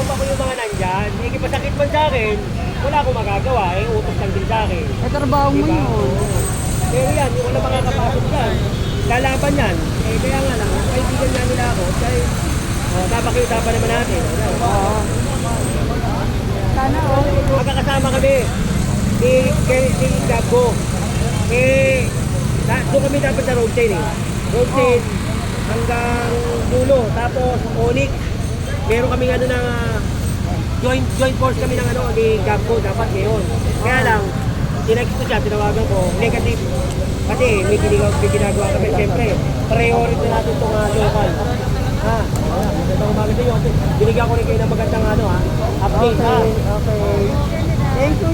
tropa ko yung mga nandyan. Hindi pasakit man sa akin, wala akong magagawa. Eh, utos lang din sa akin. Eh, trabaho mo Diba? yun. Pero yan, yung wala makakapasok dyan. Lalaban yan. Eh, kaya nga lang, kung kaibigan nga nila ako, kaya oh, napakiusapan naman natin. Oo. Sana oh. Magkakasama kami ni, kay, ni Gabo. Eh, na, doon kami dapat sa road chain eh. Road chain hanggang dulo. Tapos Onyx. Meron kami ano na joint joint force kami ng ano ni Gabo dapat ngayon. Kaya lang, tinext ko siya, tinawagan ko, negative. Kasi may ginagawa, may ginagawa kami. Siyempre, priority na natin itong uh, local. Ha? Sa iyo. Kasi Binigyan ko rin kayo ng magandang ano ha, update ha. Okay. Thank you.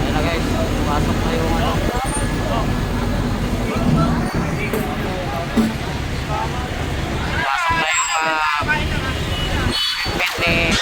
Ayun na guys, pasok na yung ano. Pasok na yung uh, pit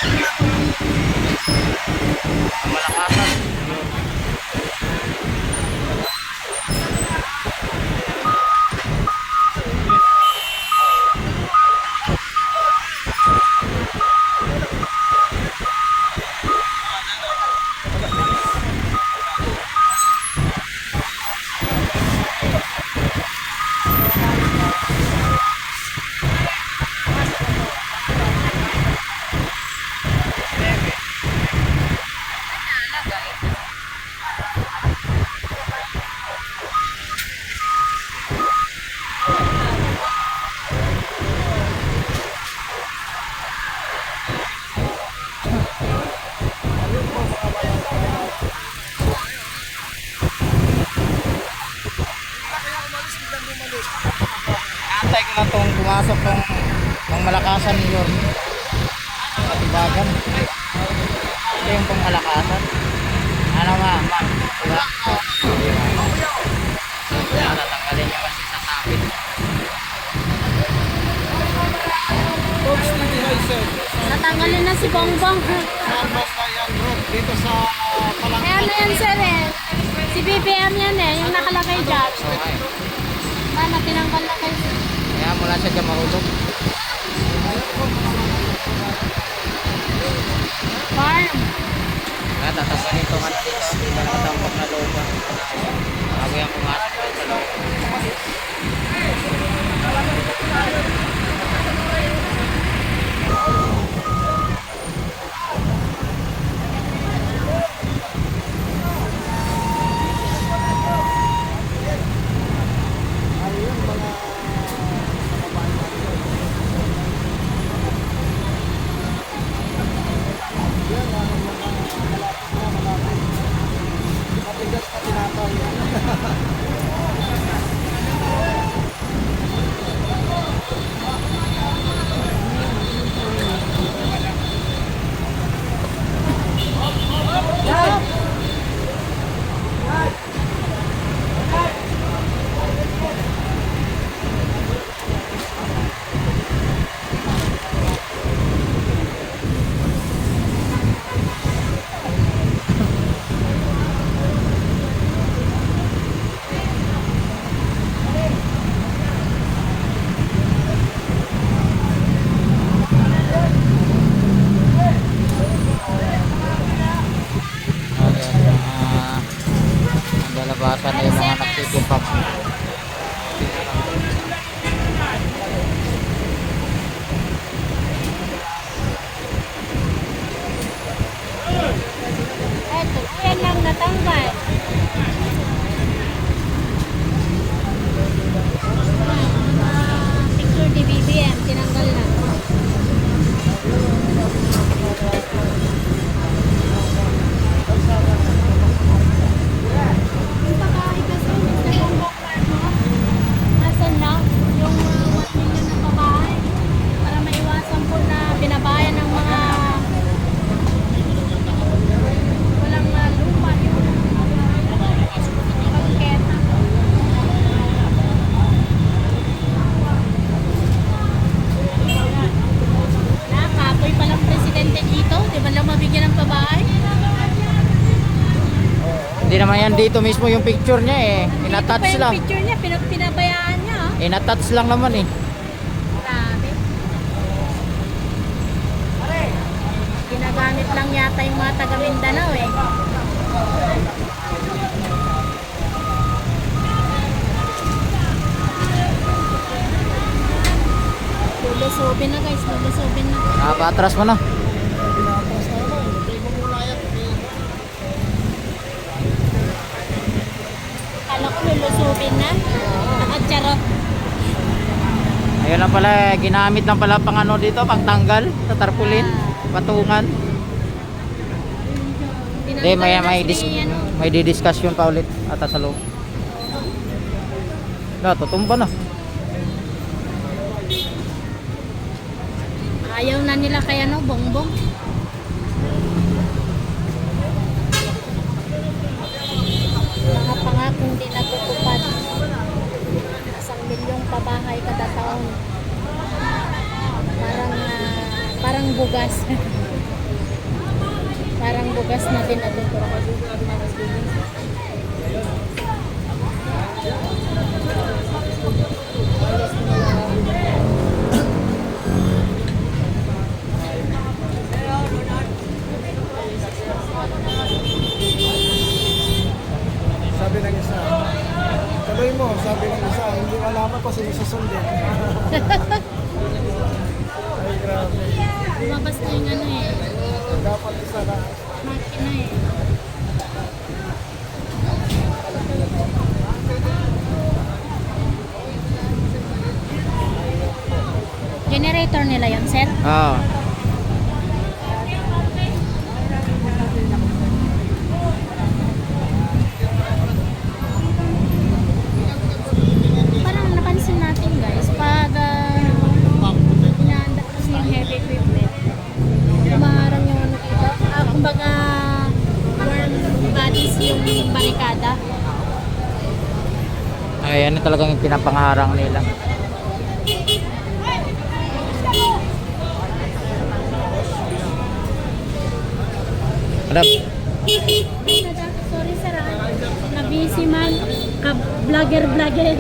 pumasok ng, ng malakasan ni Yorm. Katibagan. Ito yung pang malakasan. Ano nga? Diba? Kaya tatanggalin niya kasi sa sapit. Natanggalin na si Bongbong. Dito sa Eh ano yan sir eh? Si BBM yan eh, yung nakalagay dyan. Sana tinanggal na kayo. Kaya mula siya dyan mahulog. Farm. Kaya tatanggalin ito nga dito. Hindi na nakatampok na loob. Bago yan pumasok naman yan dito mismo yung picture niya eh. Inattach yung lang. picture niya, pinag pinabayaan niya. Oh. Inattach lang naman eh. Grabe. Ginagamit lang yata yung mga taga Mindanao eh. Lulusubin na guys, lulusubin na. Nakaka-atras mo na. Kala ko lulusubin na. At charot. Ayun lang pala, ginamit lang pala pang ano dito, pang tanggal sa tarpaulin, patungan. Hindi, may, may, dis- ano, may didiscussion pa ulit ata sa loob. Na, tutumba na. Ayaw na nila kaya no, bongbong. Parang bugas na din natutupad. Sabi ng isa. Tuloy mo, sabi ng isa. Hindi malaman ko sino susundin. Ay, grabe. Lumabas na yung ano eh. Dapat isa na. Makina eh. Generator nila yon sir? Ah. Parang napansin natin guys, pag uh, inaanda kasi yung heavy equipment, umaharang yung ano dito. Ah, kumbaga, warm bodies yung barikada. Ay, ano talagang yung pinapangarang nila. Madam, Sorry sir ah, na busy man, ka vlogger vlogger.